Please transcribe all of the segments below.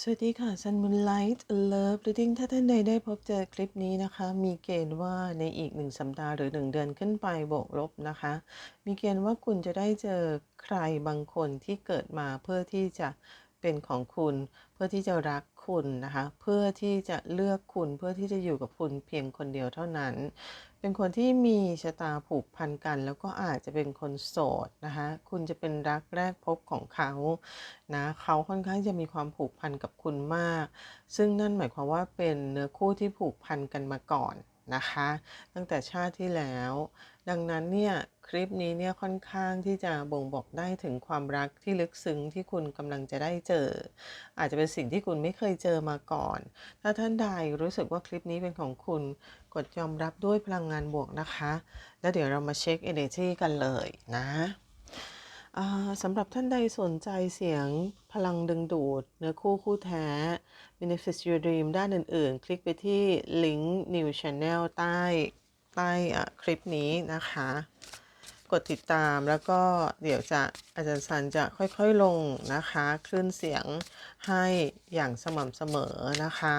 สวัสดีค่ะ Sun Moonlight Love Reading ถ้าท่านใดได้พบเจอคลิปนี้นะคะ มีเกณฑ์ว่าในอีกหนึ่งสัปดาห์หรือหนึ่งเดือนขึ้นไปบวกลบนะคะ มีเกณฑ์ว่าคุณจะได้เจอใครบางคนที่เกิดมาเพื่อที่จะเป็นของคุณ เพื่อที่จะรักคุณนะคะ เพื่อที่จะเลือกคุณเพื่อที่จะอยู่กับคุณเพียงคนเดียวเท่านั้น เป็นคนที่มีชะตาผูกพันกัน แล้วก็อาจจะเป็นคนโสดนะคะ คุณจะเป็นรักแรกพบของเขานะเขาค่อนข้างจะมีความผูกพันกับคุณมาก ซึ่งนั่นหมายความว่าเป็นเนื้อคู่ที่ผูกพันกันมาก่อนนะคะ ตั้งแต่ชาติที่แล้ว ดังนั้นเนี่ย คลิปนี้เนี่ยค่อนข้างที่จะบ่งบอกได้ถึงความรักที่ลึกซึ้งที่คุณกำลังจะได้เจอ อาจจะเป็นสิ่งที่คุณไม่เคยเจอมาก่อน ถ้าท่านใดรู้สึกว่าคลิปนี้เป็นของคุณ กดยอมรับด้วยพลังงานบวกนะคะ แล้วเดี๋ยวเรามาเช็ค energy กันเลยนะสำหรับท่านใดสนใจเสียงพลังดึงดูด เนื้อคู่คู่แท้ Manifest Your Dream ด้านอื่น ๆ คลิกไปที่ลิงก์ New Channel ใต้ใต้คลิปนี้นะคะ กดติดตามแล้วก็เดี๋ยวจะอาจารย์สันจะค่อยๆลงนะคะคลื่นเสียงให้อย่างสม่ำเสมอนะคะ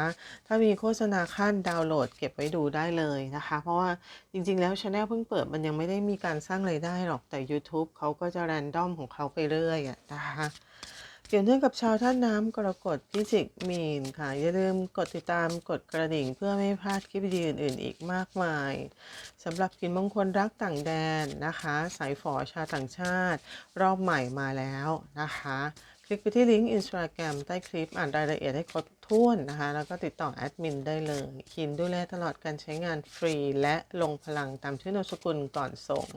ถ้ามีโฆษณาขั้นดาวน์โหลดเก็บไว้ดูได้เลยนะคะ เพราะว่าจริงๆแล้วช anel เพิ่งเปิดมันยังไม่ได้มีการสร้างไรายได้หรอกแต่ YouTube เขาก็จะแรนดอมของเขาไปเรื่อยอะนะคะ เกี่ยวเนื่องกับชาวท่าน้ำกรกฎพิจิกมีนค่ะอย่าลืมกดติดตามกดกระดิ่งเพื่อไม่พลาดคลิปดีอื่น ๆ อีกมากมายสำหรับกินมงคลรักต่างแดนนะคะ สายฝอชาต่างชาติ รอบใหม่มาแล้วนะคะ คลิกไปที่ลิงก์อินสตาแกรมใต้คลิปอ่านรายละเอียดให้ครบถ้วนนะคะ แล้วก็ติดต่อแอดมินได้เลยคินดูแลตลอดการใช้งานฟรี และลงพลังตามชื่อนามสกุลก่อนส่ง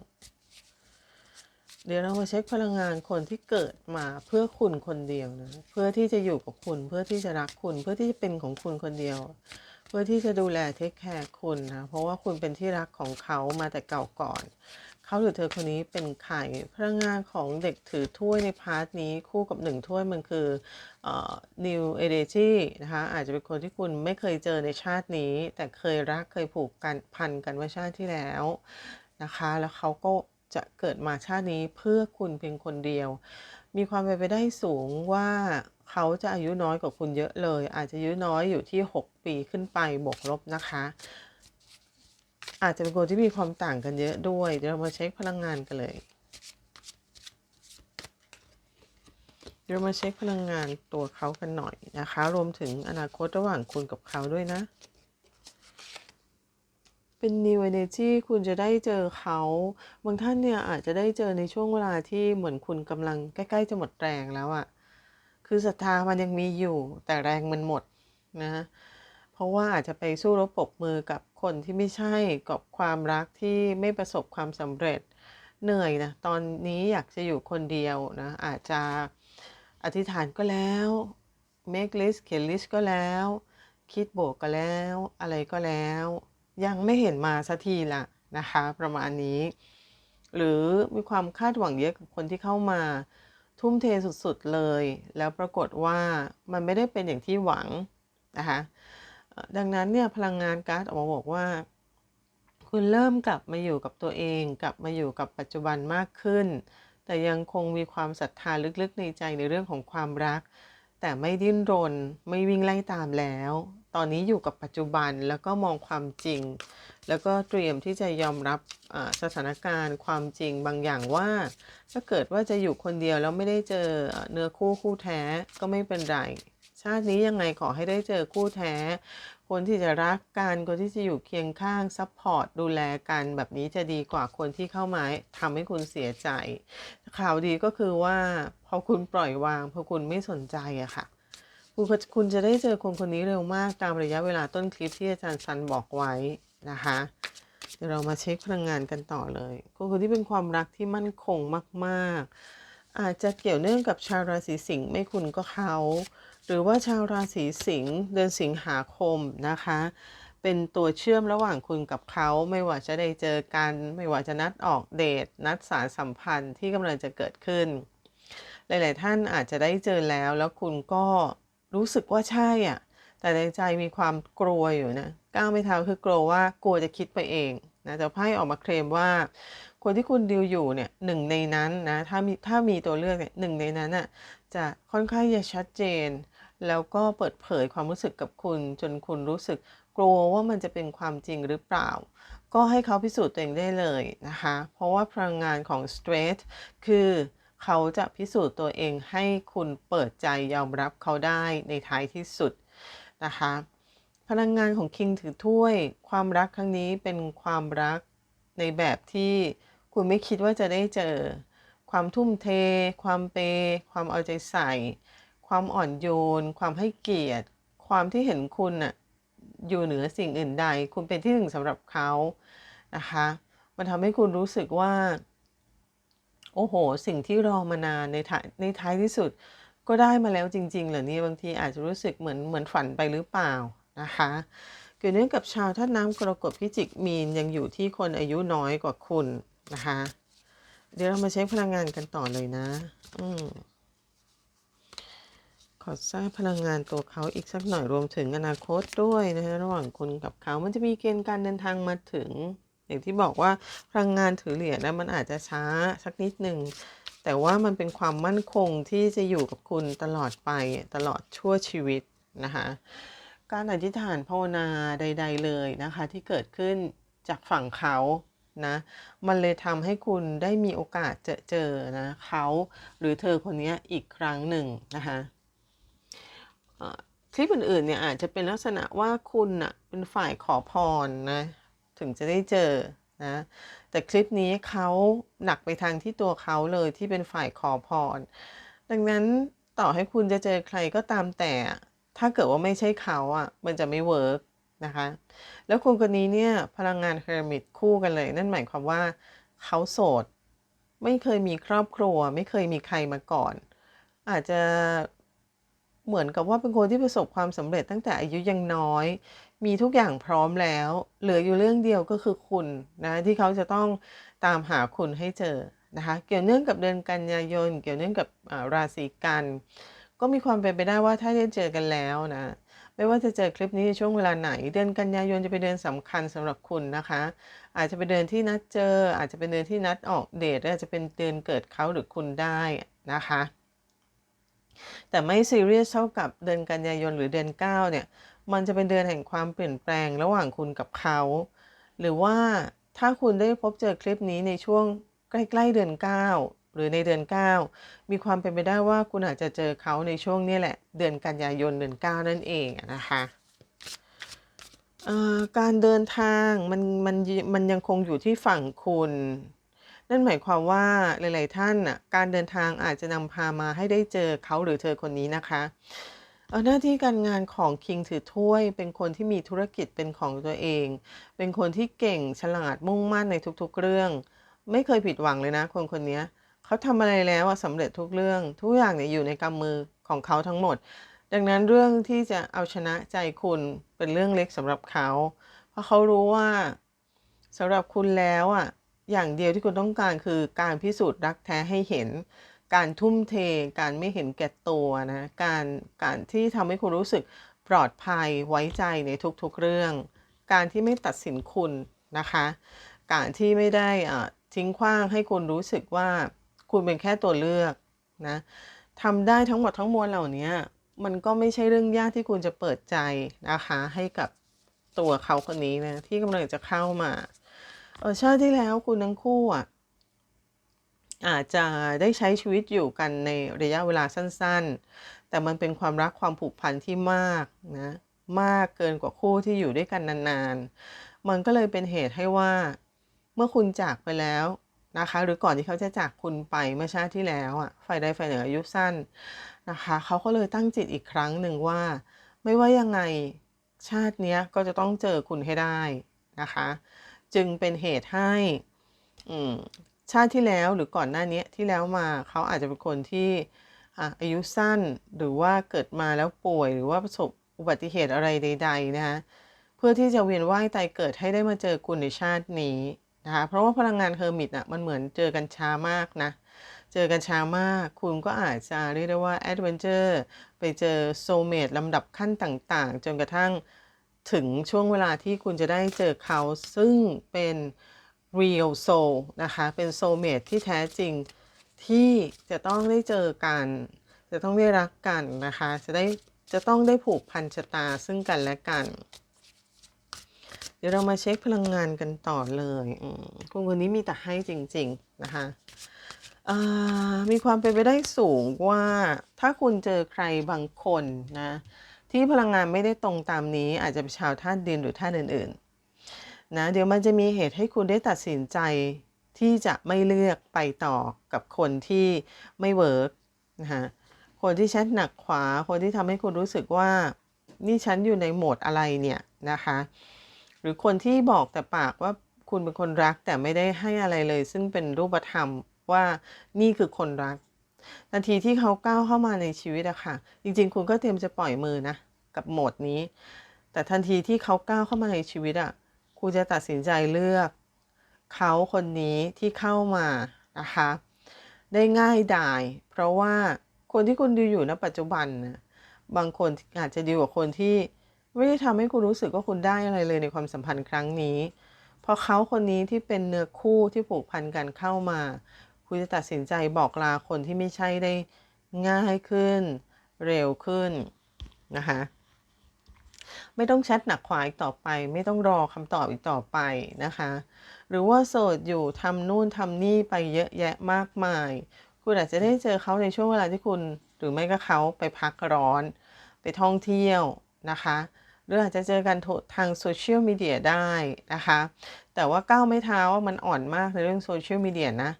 เดี๋ยวเรามาเช็คพลังงานคนที่เกิดมาเพื่อคุณคนเดียวนะเพื่อที่จะอยู่กับคุณ เพื่อที่จะรักคุณ เพื่อที่จะเป็นของคุณคนเดียว เพื่อที่จะดูแลเทคแคร์คุณนะเพราะว่าคุณเป็นที่รักของเขามาแต่เก่าก่อน เขาหรือเธอคนนี้เป็นใครพลังงานของเด็กถือถ้วยในพาร์ทนี้คู่กับหนึ่งถ้วยมันคือเอ่อ new energy นะคะอาจจะเป็นคนที่คุณไม่เคยเจอในชาตินี้ แต่เคยรักเคยผูกกันพันกันไว้ชาติที่แล้วนะคะ แล้วเขาก็ จะเกิดมาชาตินี้เพื่อคุณเพียงคนเดียว มีความเป็นไปได้สูงว่าเขาจะอายุน้อยกว่าคุณเยอะเลย อาจจะอายุน้อยอยู่ที่ 6 ปีขึ้นไปบวกลบนะคะ อาจจะเป็นคนที่มีความต่างกันเยอะด้วยเดี๋ยวเรามาเช็คพลังงานกันเลยเรามาเช็คพลังงานตัวเขากันหน่อยนะคะ รวมถึงอนาคตระหว่างคุณกับเขาด้วยนะ เป็น new energy คุณจะได้เจอเขา บางท่านเนี่ยอาจจะได้เจอในช่วงเวลาที่เหมือนคุณกำลังใกล้ ๆ จะหมดแรงแล้วอะคือศรัทธามันยังมีอยู่ แต่แรงมันหมดนะเพราะว่าอาจจะไปสู้รบปบมือกับคนที่ไม่ใช่กับความรักที่ไม่ประสบความสำเร็จเหนื่อยนะตอนนี้อยากจะอยู่คนเดียวนะอาจจะอธิษฐานก็แล้ว make list เขียน list ก็แล้ว คิดบวกก็แล้ว อะไรก็แล้ว ยังไม่เห็นมาสักทีละนะคะ ประมาณนี้ หรือมีความคาดหวังเยอะกับคนที่เข้ามา ทุ่มเทสุดๆเลย แล้วปรากฏว่ามันไม่ได้เป็นอย่างที่หวังนะคะดังนั้นเนี่ยพลังงานการ์ดออกมาบอกว่า คุณเริ่มกลับมาอยู่กับตัวเอง กลับมาอยู่กับปัจจุบันมากขึ้น แต่ยังคงมีความศรัทธาลึกๆในใจในเรื่องของความรัก แต่ไม่ดิ้นรน ไม่วิ่งไล่ตามแล้ว ตอนนี้อยู่กับปัจจุบันแล้วก็มองความจริง แล้วก็เตรียมที่จะยอมรับสถานการณ์ความจริงบางอย่างว่า ถ้าเกิดว่าจะอยู่คนเดียวแล้วไม่ได้เจอเนื้อคู่คู่แท้ก็ไม่เป็นไร ชาตินี้ยังไงขอให้ได้เจอคู่แท้ คนที่จะรักกันคนที่จะอยู่เคียงข้างซัพพอร์ตดูแลกันแบบนี้จะดีกว่าคนที่เข้ามาทำให้คุณเสียใจ ข่าวดีก็คือว่าพอคุณปล่อยวางพอคุณไม่สนใจอะค่ะ คุณคุณจะได้เจอคนคนนี้เร็วมากตามระยะเวลาต้นคลิปที่อาจารย์ซันบอกไว้นะคะเดี๋ยวเรามาเช็คพลังงานกันต่อเลยคนคนที่เป็นความรักที่มั่นคงมาก ๆ อาจจะเกี่ยวเนื่องกับชาวราศีสิงห์ไม่คุณก็เขา หรือว่าชาวราศีสิงห์เดือนสิงหาคมนะคะ เป็นตัวเชื่อมระหว่างคุณกับเขาไม่ว่าจะได้เจอกัน ไม่ว่าจะนัดออกเดท นัดสารสัมพันธ์ที่กำลังจะเกิดขึ้น หลาย ๆ ท่านอาจจะได้เจอแล้วแล้วคุณก็ รู้สึกว่าใช่อะ แต่ในใจมีความกลัวอยู่นะก้าวไม่เท้าคือกลัวว่ากลัวจะคิดไปเองนะแต่ไพ่ออกมาเคลมว่า คนที่คุณดิวอยู่เนี่ยหนึ่งในนั้นนะถ้ามีถ้ามีตัวเลือกเนี่ยหนึ่งในนั้นอะจะค่อนข้างจะชัดเจน แล้วก็เปิดเผยความรู้สึกกับคุณ จนคุณรู้สึกกลัวว่ามันจะเป็นความจริงหรือเปล่า ก็ให้เขาพิสูจน์ตัวเองได้เลยนะคะ เพราะว่าพลังงานของ straight คือ เขาจะพิสูจน์ตัวเองให้คุณเปิดใจยอมรับเขาได้ในท้ายที่สุดนะคะ พลังงานของ King ถือถ้วย ความรักครั้งนี้เป็นความรักในแบบที่คุณไม่คิดว่าจะได้เจอ ความทุ่มเท ความเป ความเอาใจใส่ ความอ่อนโยน ความให้เกียรติ ความที่เห็นคุณน่ะอยู่เหนือสิ่งอื่นใด คุณเป็นที่หนึ่งสำหรับเขานะคะ มันทำให้คุณรู้สึกว่า โอ้โห สิ่งที่รอมานานในท้ายในท้ายที่สุด ก็ได้มาแล้วจริง ๆ เหรอนี่บางทีอาจจะรู้สึกเหมือนเหมือนฝันไปหรือเปล่านะคะเกี่ยวเนื่องกับชาวท่าน้ำกรกฎพิจิกมีนยังอยู่ที่คนอายุน้อยกว่าคุณนะคะ เดี๋ยวเรามาเช็คพลังงานกันต่อเลยนะอืมขอทราบพลังงานตัวเขาอีกสักหน่อยรวมถึงอนาคตด้วยนะฮะระหว่างคุณกับเขามันจะมีเกณฑ์การเดินทางมาถึง อย่างที่บอกว่าพลังงานถือเหรียญนะมันอาจจะช้าสักนิดหนึ่งแต่ว่ามันเป็นความมั่นคงที่จะอยู่กับคุณตลอดไปตลอดชั่วชีวิตนะคะการอธิษฐานภาวนาใด ๆ เลยนะคะที่เกิดขึ้นจากฝั่งเขานะมันเลยทำให้คุณได้มีโอกาสเจอเจอนะเขาหรือเธอคนนี้อีกครั้งหนึ่งนะคะเอ่อคลิปอื่นๆเนี่ยอาจจะเป็นลักษณะว่าคุณน่ะเป็นฝ่ายขอพรนะ ถึงจะได้เจอนะแต่คลิปนี้เขาหนักไปทางที่ตัวเขาเลยที่เป็นฝ่ายขอพร ดังนั้นต่อให้คุณจะเจอใครก็ตามแต่ ถ้าเกิดว่าไม่ใช่เขาอะ มันจะไม่เวิร์กนะคะแล้วคุณคนนี้เนี่ยพลังงานเฮอร์มิตคู่กันเลย นั่นหมายความว่าเขาโสด ไม่เคยมีครอบครัว ไม่เคยมีใครมาก่อน อาจจะเหมือนกับว่าเป็นคนที่ประสบความสำเร็จตั้งแต่อายุยังน้อย มีทุกอย่างพร้อมแล้ว เหลืออยู่เรื่องเดียวก็คือคุณนะที่เขาจะต้องตามหาคุณให้เจอนะคะเกี่ยวเนื่องกับเดือนกันยายน เกี่ยวเนื่องกับราศีกัน ก็มีความเป็นไปได้ว่าถ้าได้เจอกันแล้วนะไม่ว่าจะเจอคลิปนี้ในช่วงเวลาไหน เดือนกันยายนจะเป็นเดือนสำคัญสำหรับคุณนะคะ อาจจะเป็นเดือนที่นัดเจอ อาจจะเป็นเดือนที่นัดออกเดทออาจจะเป็นเดือนเกิดเขาหรือคุณได้นะคะแต่ไม่ซีเรียสเท่ากับเดือนกันยายนหรือเดือน 9 เนี่ย มันจะเป็นเดือนแห่งความเปลี่ยนแปลงระหว่างคุณกับเขา หรือว่าถ้าคุณได้พบเจอคลิปนี้ในช่วงใกล้ๆเดือน 9 หรือในเดือน 9 มีความเป็นไปได้ว่าคุณอาจจะเจอเขาในช่วงนี้แหละ เดือนกันยายนเดือน 9 นั่นเองนะคะการเดินทางมันมันมันยังคงอยู่ที่ฝั่งคุณ นั่นหมายความว่าหลาย ๆ ท่านน่ะการเดินทางอาจจะนำพามาให้ได้เจอเขาหรือเธอคนนี้นะคะ หน้าที่การงานของคิงถือถ้วย เป็นคนที่มีธุรกิจเป็นของตัวเอง เป็นคนที่เก่งฉลาดมุ่งมั่นในทุกๆเรื่อง ไม่เคยผิดหวังเลยนะ คนคนนี้เขาทำอะไรแล้วอะสำเร็จทุกเรื่อง ทุกอย่างเนี่ยอยู่ในกำมือของเขาทั้งหมด ดังนั้นเรื่องที่จะเอาชนะใจคุณเป็นเรื่องเล็กสำหรับเขา เพราะเขารู้ว่าสำหรับคุณแล้วอะอย่างเดียวที่คุณต้องการคือการพิสูจน์รักแท้ให้เห็น การทุ่มเท การไม่เห็นแก่ตัวนะการการที่ทำให้คุณรู้สึกปลอดภัยไว้ใจในทุกๆเรื่อง การที่ไม่ตัดสินคุณนะคะ การที่ไม่ได้อ่าทิ้งขว้างให้คุณรู้สึกว่าคุณเป็นแค่ตัวเลือกนะทำได้ทั้งหมดทั้งมวลเหล่านี้มันก็ไม่ใช่เรื่องยากที่คุณจะเปิดใจนะคะ ให้กับตัวเขาคนนี้นะที่กำลังจะเข้ามาเออชาติที่แล้วคุณทั้งคู่อะ อาจจะได้ใช้ชีวิตอยู่กันในระยะเวลาสั้นๆ แต่มันเป็นความรักความผูกพันที่มากนะมากเกินกว่าคู่ที่อยู่ด้วยกันนานๆ มันก็เลยเป็นเหตุให้ว่า เมื่อคุณจากไปแล้วนะคะ หรือก่อนที่เขาจะจากคุณไปเมื่อชาติที่แล้วอะฝ่ายใดฝ่ายหนึ่งอายุสั้นนะคะ เขาก็เลยตั้งจิตอีกครั้งหนึ่งว่า ไม่ว่ายังไงชาติเนี้ยก็จะต้องเจอคุณให้ได้นะคะ จึงเป็นเหตุให้อืม ชาติที่แล้วหรือก่อนหน้านี้ที่แล้วมาเขาอาจจะเป็นคนที่อายุสั้นหรือว่าเกิดมาแล้วป่วยหรือว่าประสบอุบัติเหตุอะไรใด ๆ นะคะเพื่อที่จะเวียนว่ายตายเกิดให้ได้มาเจอคุณในชาตินี้นะคะเพราะว่าพลังงานเฮอร์มิตอะมันเหมือนเจอกันช้ามากนะเจอกันช้ามาก คุณก็อาจจะเรียกได้ว่าแอดเวนเจอร์ไปเจอโซเมตลำดับขั้นต่างๆ จนกระทั่งถึงช่วงเวลาที่คุณจะได้เจอเขาซึ่งเป็น real soul นะคะ เป็นโซเมตที่แท้จริงที่จะต้องได้เจอกัน จะต้องได้รักกันนะคะ จะได้จะต้องได้ผูกพันชะตาซึ่งกันและกัน เดี๋ยวเรามาเช็คพลังงานกันต่อเลยคุณคนนี้มีแต่ให้จริง ๆ นะคะมีความเป็นไปได้สูงว่าถ้าคุณเจอใครบางคนนะที่พลังงานไม่ได้ตรงตามนี้อาจจะเป็นชาวธาตุดินหรือธาตุอื่น ๆ นะเดี๋ยวมันจะมีเหตุให้คุณได้ตัดสินใจที่จะไม่เลือกไปต่อกับคนที่ไม่เวิร์กนะคะคนที่แชทหนักขวา คนที่ทำให้คุณรู้สึกว่า นี่ฉันอยู่ในโหมดอะไรเนี่ยนะคะ หรือคนที่บอกแต่ปากว่าคุณเป็นคนรักแต่ไม่ได้ให้อะไรเลย ซึ่งเป็นรูปธรรมว่านี่คือคนรัก นาทีที่เขาก้าวเข้ามาในชีวิตอะค่ะ จริงๆ คุณก็เตรียมจะปล่อยมือนะ กับโหมดนี้ แต่ทันทีที่เขาก้าวเข้ามาในชีวิตอะ คุณจะตัดสินใจเลือก เขาคนนี้ที่เข้ามานะคะ ได้ง่ายดาย เพราะว่าคนที่คุณดูอยู่ณปัจจุบันนะบางคนอาจจะดีกว่าคนที่ไม่ได้ทำให้คุณรู้สึกว่าคุณได้อะไรเลยในความสัมพันธ์ครั้งนี้พราะเขาคนนี้ที่เป็นเนื้อคู่ที่ผูกพันกันเข้ามา คุณจะตัดสินใจบอกลาคนที่ไม่ใช่ได้ง่ายขึ้น เร็วขึ้นนะคะ ไม่ต้องแชทหนักขวาอีกต่อไป ไม่ต้องรอคำตอบอีกต่อไปนะคะ หรือว่าโสดอยู่ทำนู่นทำนี่ไปเยอะแยะมากมาย คุณอาจจะได้เจอเขาในช่วงเวลาที่คุณหรือไม่ก็เขาไปพักร้อน ไปท่องเที่ยวนะคะหรืออาจจะเจอกันทางโซเชียลมีเดียได้นะคะ แต่ว่าก้าวไม่เท้าว่ามันอ่อนมากในเรื่องโซเชียลมีเดียนะ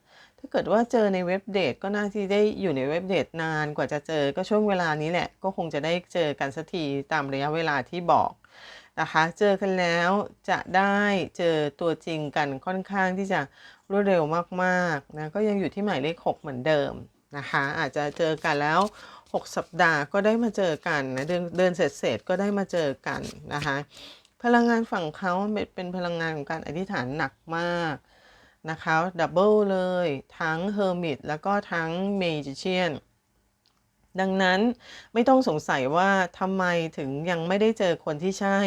ถ้าเกิดว่าเจอในเว็บเดทก็น่าที่ได้อยู่ในเว็บเดทนานกว่าจะเจอก็ช่วงเวลานี้แหละ ก็คงจะได้เจอกันสักทีตามระยะเวลาที่บอกนะคะ เจอกันแล้วจะได้เจอตัวจริงกันค่อนข้างที่จะรวดเร็วมากๆนะก็ยังอยู่ที่หมายเลข 6 เหมือนเดิมนะคะ อาจจะเจอกันแล้ว 6 สัปดาห์ก็ได้มาเจอกันนะเดินเดินเสร็จเสร็จก็ได้มาเจอกันนะคะ พลังงานฝั่งเขาเป็นพลังงานของการอธิษฐานหนักมาก นะคะดับเบิลเลย ทั้งเฮอร์มิตแล้วก็ทั้งเมจิเชียนดังนั้นไม่ต้องสงสัยว่าทำไมถึงยังไม่ได้เจอคนที่ใช่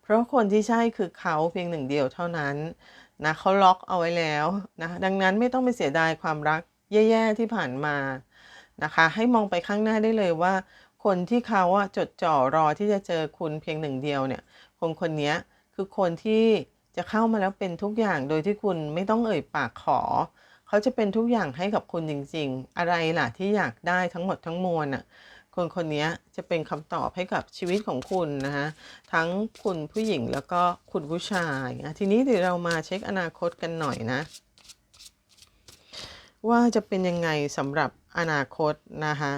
เพราะคนที่ใช่คือเขาเพียงหนึ่งเดียวเท่านั้นนะเขาล็อกเอาไว้แล้วนะดังนั้นไม่ต้องไปเสียดายความรักแย่ ๆ ที่ผ่านมานะคะ ให้มองไปข้างหน้าได้เลยว่า คนที่เขาอะจดจ่อรอที่จะเจอคุณเพียงหนึ่งเดียวเนี่ยคนคนนี้คือคนที่ จะเข้ามาแล้วเป็นทุกอย่างโดยที่คุณไม่ต้องเอ่ยปากขอ เขาจะเป็นทุกอย่างให้กับคุณจริง ๆ อะไรล่ะที่อยากได้ทั้งหมดทั้งมวลอะคนคนนี้จะเป็นคำตอบให้กับชีวิตของคุณนะคะทั้งคุณผู้หญิงแล้วก็คุณผู้ชายนะทีนี้เดี๋ยวเรามาเช็คอนาคตกันหน่อยนะ ว่าจะเป็นยังไงสำหรับอนาคตนะคะ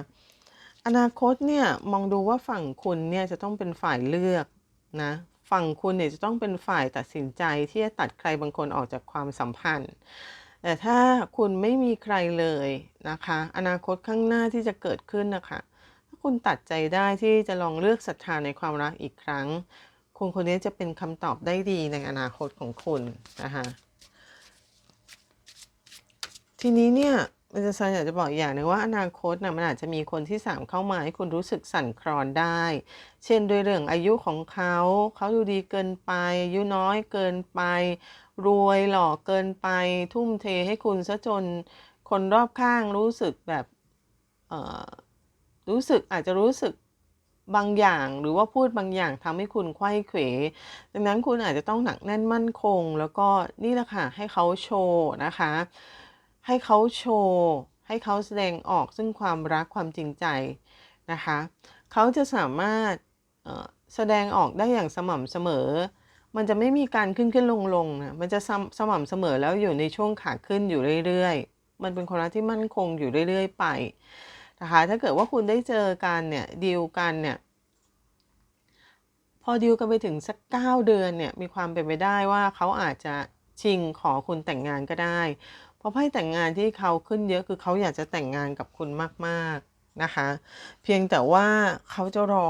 อนาคตเนี่ยมองดูว่าฝั่งคุณเนี่ยจะต้องเป็นฝ่ายเลือกนะ ฝั่งคุณเนี่ยจะต้องเป็นฝ่ายตัดสินใจที่จะตัดใครบางคนออกจากความสัมพันธ์ แต่ถ้าคุณไม่มีใครเลยนะคะ อนาคตข้างหน้าที่จะเกิดขึ้นนะคะถ้าคุณตัดใจได้ที่จะลองเลือกศรัทธาในความรักอีกครั้ง คุณคนนี้จะเป็นคำตอบได้ดีในอนาคตของคุณนะคะทีนี้เนี่ย มันจะซันอยากจะบอกอย่างหนึงว่าอนาคตนะมันอาจจะมีคนที่สามเข้ามาให้คุณรู้สึกสั่นคลอนได้ เช่นด้วยเรื่องอายุของเขา เขาดูดีเกินไป อายุน้อยเกินไป รวยหล่อเกินไป ทุ่มเทให้คุณซะจนคนรอบข้างรู้สึกแบบรู้สึกอาจจะรู้สึกบางอย่างหรือว่าพูดบางอย่างทำให้คุณไขว้เขว ดังนั้นคุณอาจจะต้องหนักแน่นมั่นคง แล้วก็นี่แหละค่ะให้เขาโชว์นะคะ ให้เขาโชว์ ให้เขาแสดงออกซึ่งความรักความจริงใจนะคะเขาจะสามารถแสดงออกได้อย่างสม่ำเสมอ มันจะไม่มีการขึ้นขึ้นลงลงนะ มันจะสม่ำเสมอแล้วอยู่ในช่วงขาขึ้นอยู่เรื่อยๆ มันเป็นความรักที่มั่นคงอยู่เรื่อยๆ ไปนะคะ ถ้าเกิดว่าคุณได้เจอกันเนี่ยดีลกันเนี่ยพอดีลกันไปถึงสักเก้าเดือนเนี่ยมีความเป็นไปได้ว่าเขาอาจจะชิงขอคุณแต่งงานก็ได้ ราะไพ่แต่งงานที่เขาขึ้นเยอะคือเขาอยากจะแต่งงานกับคุณมากๆนะคะ เพียงแต่ว่าเขาจะรอ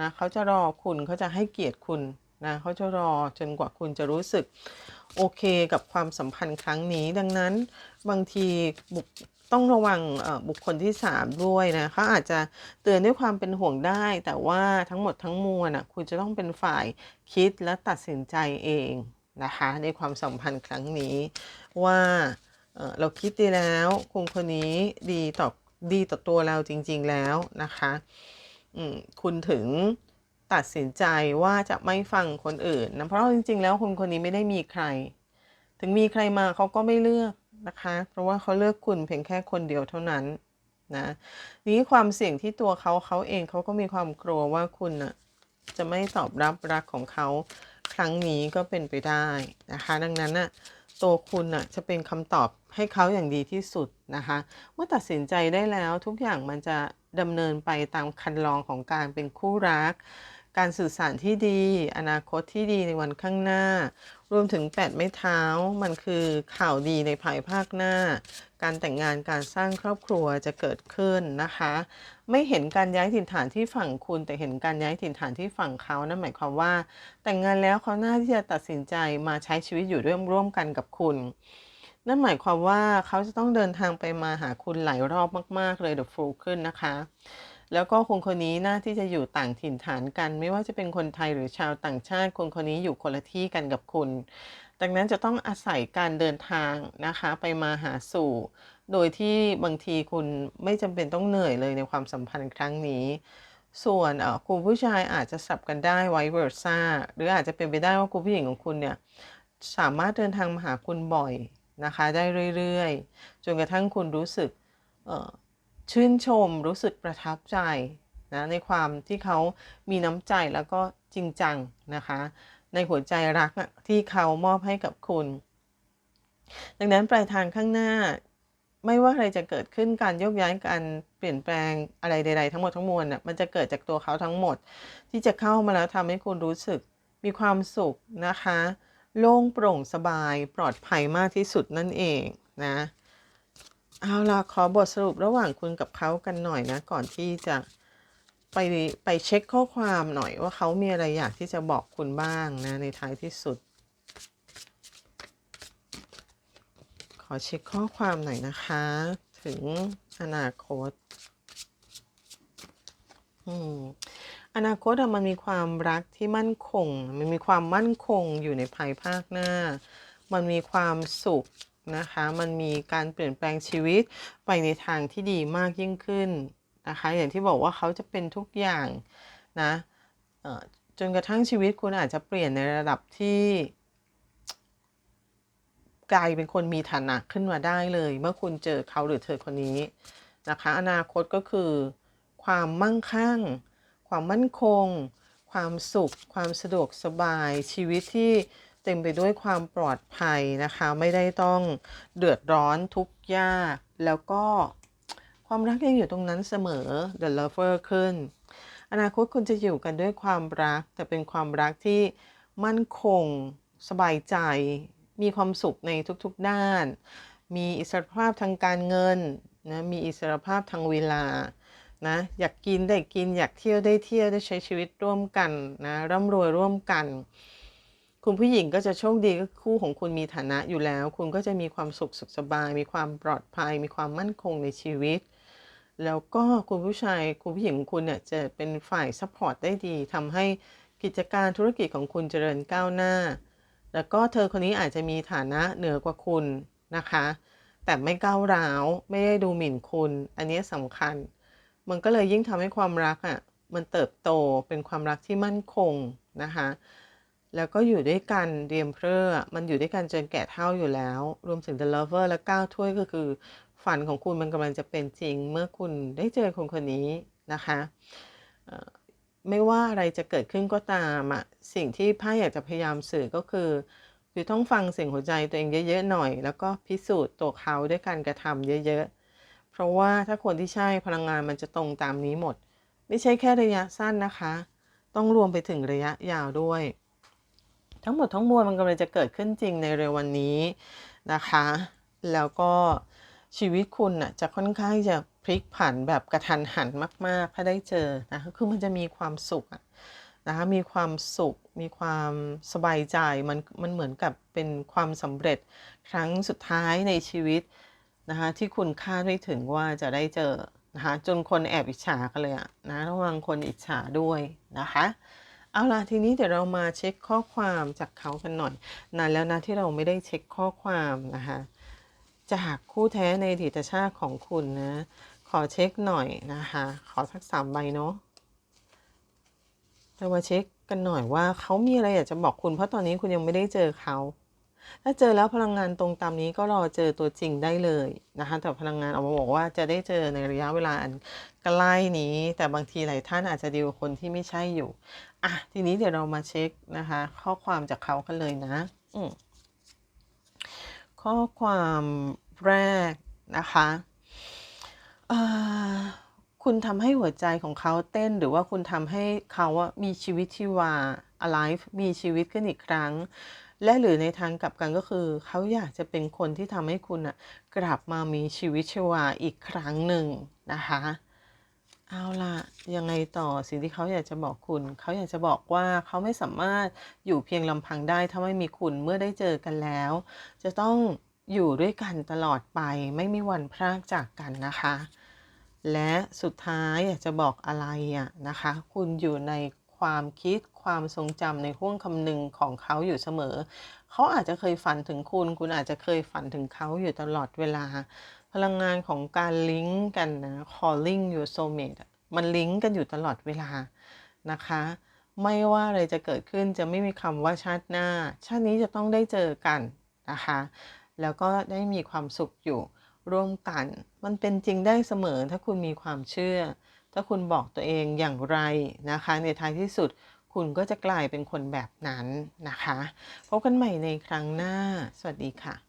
นะเขาจะรอคุณเขาจะให้เกียรติคุณนะเขาจะรอจนกว่าคุณจะรู้สึกโอเคกับความสัมพันธ์ครั้งนี้ ดังนั้นบางทีบุคต้องระวังบุคคลที่ 3 ด้วยนะเขาอาจจะเตือนด้วยความเป็นห่วงได้ แต่ว่าทั้งหมดทั้งมวลนะคุณจะต้องเป็นฝ่ายคิดและตัดสินใจเองนะคะในความสัมพันธ์ครั้งนี้ว่า เราคิดดีแล้วคุณคนนี้ดีต่อดีต่อตัวเราจริง ๆแล้วนะคะคุณถึงตัดสินใจว่าจะไม่ฟังคนอื่นนะเพราะจริง ๆ แล้วคนคนนี้ไม่ได้มีใคร ถึงมีใครมาเขาก็ไม่เลือกนะคะ เพราะว่าเขาเลือกคุณเพียงแค่คนเดียวเท่านั้นนะนี้ความเสี่ยงที่ตัวเขาเขาเองเขาก็มีความกลัวว่าคุณน่ะจะไม่ตอบรับรักของเขาครั้งนี้ก็เป็นไปได้นะคะ ดังนั้นน่ะตัวคุณน่ะจะเป็นคำตอบ ให้เขาอย่างดีที่สุดนะคะ เมื่อตัดสินใจได้แล้วทุกอย่างมันจะดำเนินไปตามคันลองของการเป็นคู่รัก การสื่อสารที่ดี อนาคตที่ดีในวันข้างหน้า รวมถึงแปดไม้เท้า มันคือข่าวดีในภายภาคหน้า การแต่งงานการสร้างครอบครัวจะเกิดขึ้นนะคะ ไม่เห็นการย้ายถิ่นฐานที่ฝั่งคุณ แต่เห็นการย้ายถิ่นฐานที่ฝั่งเขานั่นหมายความว่า แต่งงานแล้วเขาหน่าที่จะตัดสินใจมาใช้ชีวิตอยู่ร่วมร่วมกันกับคุณ นั่นหมายความว่าเขาจะต้องเดินทางไปมาหาคุณหลายรอบมาก ๆ เลยเดอะฟลูขึ้นนะคะ แล้วก็คนคนนี้น่าที่จะอยู่ต่างถิ่นฐานกัน ไม่ว่าจะเป็นคนไทยหรือชาวต่างชาติ คนคนนี้อยู่คนละที่กันกับคุณ ดังนั้นจะต้องอาศัยการเดินทางนะคะไปมาหาสู่ โดยที่บางทีคุณไม่จำเป็นต้องเหนื่อยเลยในความสัมพันธ์ครั้งนี้ส่วนคุณผู้ชายอาจจะสับกันได้ไวเวอร์ซ่าหรืออาจจะเป็นไปได้ว่าคุณผู้หญิงของคุณเนี่ย สามารถเดินทางมาหาคุณบ่อย นะคะได้เรื่อยๆ จนกระทั่งคุณรู้สึกชื่นชมรู้สึกประทับใจนะในความที่เขามีน้ำใจแล้วก็จริงจังนะคะ ในหัวใจรักที่เขามอบให้กับคุณ ดังนั้นปลายทางข้างหน้า ไม่ว่าอะไรจะเกิดขึ้นการโยกย้ายการเปลี่ยนแปลงอะไรใด ๆ ทั้งหมดทั้งมวลน่ะมันจะเกิดจากตัวเขาทั้งหมด ที่จะเข้ามาแล้วทำให้คุณรู้สึกมีความสุขนะคะ โล่งโปร่งสบายปลอดภัยมากที่สุดนั่นเองนะเอาล่ะขอบทสรุประหว่างคุณกับเขากันหน่อยนะ ก่อนที่จะไปไปเช็คข้อความหน่อยว่าเขามีอะไรอยากที่จะบอกคุณบ้างนะ ในท้ายที่สุด ขอเช็คข้อความหน่อยนะคะ ถึงอนาคต อืม อนาคตมันมีความรักที่มั่นคง มันมีความมั่นคงอยู่ในภายภาคหน้า มันมีความสุขนะคะ มันมีการเปลี่ยนแปลงชีวิตไปในทางที่ดีมากยิ่งขึ้นนะคะ อย่างที่บอกว่าเขาจะเป็นทุกอย่างนะจนกระทั่งชีวิตคุณอาจจะเปลี่ยนในระดับที่กลายเป็นคนมีฐานะขึ้นมาได้เลย เมื่อคุณเจอเขาหรือเธอคนนี้นะคะ อนาคตก็คือความมั่งคั่ง ความมั่นคง ความสุข ความสะดวกสบาย ชีวิตที่เต็มไปด้วยความปลอดภัยนะคะ ไม่ได้ต้องเดือดร้อนทุกข์ยาก แล้วก็ความรักยังอยู่ตรงนั้นเสมอ The Lover ขึ้น อนาคตคุณจะอยู่กันด้วยความรัก แต่เป็นความรักที่มั่นคง สบายใจ มีความสุขในทุกๆด้าน มีอิสรภาพทางการเงินนะ มีอิสรภาพทางเวลา นะอยากกินได้กินอยากเที่ยวได้เที่ยวได้ใช้ชีวิตร่วมกันนะร่ำรวยร่วมกัน คุณผู้หญิงก็จะโชคดีก็คู่ของคุณมีฐานะอยู่แล้ว คุณก็จะมีความสุขสุขสบาย มีความปลอดภัย มีความมั่นคงในชีวิต แล้วก็คุณผู้ชายคุณผู้หญิงของคุณเนี่ยจะเป็นฝ่ายซัพพอร์ตได้ดีทำให้กิจการธุรกิจของคุณเจริญก้าวหน้า แล้วก็เธอคนนี้อาจจะมีฐานะเหนือกว่าคุณนะคะ แต่ไม่ก้าวร้าว ไม่ได้ดูหมิ่นคุณ อันนี้สำคัญ มันก็เลยยิ่งทำให้ความรักอะ่ะมันเติบโตเป็นความรักที่มั่นคงนะคะแล้วก็อยู่ด้วยกันเรียมเพร่อมันอยู่ด้วยกันจนแก่เท่าอยู่แล้ว รวมถึง The Lover และก้าวถ้วยก็คือ ฝันของคุณมันกำลังจะเป็นจริง เมื่อคุณได้เจอคนคนนี้นะคะไม่ว่าอะไรจะเกิดขึ้นก็ตามอะสิ่งที่พ่าอยากจะพยายามสื่อก็คือคือต้องฟังเสียงหัวใจตัวเองเยอะ ๆ หน่อย แล้วก็พิสูจน์ตัวเขาด้วยการกระทำเยอะๆ ราะว่าถ้าคนที่ใช่พลังงานมันจะตรงตามนี้หมด ไม่ใช่แค่ระยะสั้นนะคะ ต้องรวมไปถึงระยะยาวด้วย ทั้งหมดทั้งมวลมันกำลังจะเกิดขึ้นจริงในเร็ววันนี้นะคะ แล้วก็ชีวิตคุณน่ะจะค่อนข้างจะพลิกผันแบบกระทันหันมาก ๆ ถ้าได้เจอนะคะคือมันจะมีความสุขนะคะมีความสุข มีความสบายใจมันมันเหมือนกับเป็นความสำเร็จครั้งสุดท้ายในชีวิต นะคะที่คุณคาดไม่ถึงว่าจะได้เจอนะคะจนคนแอบอิจฉากันเลยอะนะระวังคนอิจฉาด้วยนะคะเอาล่ะทีนี้เดี๋ยวเรามาเช็คข้อความจากเขากันหน่อยนานแล้วนะที่เราไม่ได้เช็คข้อความนะคะจากคู่แท้ในอดีตชาติของคุณนะขอเช็คหน่อยนะคะขอสักสามใบเนาะเรามาเช็คกันหน่อยว่าเขามีอะไรอยากจะบอกคุณเพราะตอนนี้คุณยังไม่ได้เจอเขา ถ้าเจอแล้วพลังงานตรงตามนี้ก็รอเจอตัวจริงได้เลยนะคะ แต่พลังงานออกมาบอกว่าจะได้เจอในระยะเวลาอันใกล้นี้ แต่บางทีหลายท่านอาจจะดีกับคนที่ไม่ใช่อยู่อะทีนี้เดี๋ยวเรามาเช็คนะคะ ข้อความจากเขากันเลยนะอืข้อความแรกนะคะคุณทำให้หัวใจของเขาเต้น หรือว่าคุณทำให้เขามีชีวิตชีวา alive มีชีวิตขึ้นอีกครั้ง และหรือในทางกลับกันก็คือ เขาอยากจะเป็นคนที่ทำให้คุณอะกลับมามีชีวิตชีวาอีกครั้งหนึ่งนะคะ เอาล่ะ ยังไงต่อสิ่งที่เขาอยากจะบอกคุณ เขาอยากจะบอกว่าเขาไม่สามารถอยู่เพียงลำพังได้ถ้าไม่มีคุณเมื่อได้เจอกันแล้ว จะต้องอยู่ด้วยกันตลอดไปไม่มีวันพรากจากกันนะคะ และสุดท้ายอยากจะบอกอะไรอะนะคะ คุณอยู่ใน ความคิดความทรงจำในห่วงคำนึงของเขาอยู่เสมอ เขาอาจจะเคยฝันถึงคุณ คุณอาจจะเคยฝันถึงเขาอยู่ตลอดเวลา พลังงานของการลิงก์กันนะ calling your soulmate มันลิงก์กันอยู่ตลอดเวลานะคะ ไม่ว่าอะไรจะเกิดขึ้นจะไม่มีคำว่าชาติหน้า ชาตินี้จะต้องได้เจอกันนะคะ แล้วก็ได้มีความสุขอยู่ร่วมกัน มันเป็นจริงได้เสมอถ้าคุณมีความเชื่อ ถ้าคุณบอกตัวเองอย่างไรนะคะ ในท้ายที่สุดคุณก็จะกลายเป็นคนแบบนั้นนะคะ พบกันใหม่ในครั้งหน้า สวัสดีค่ะ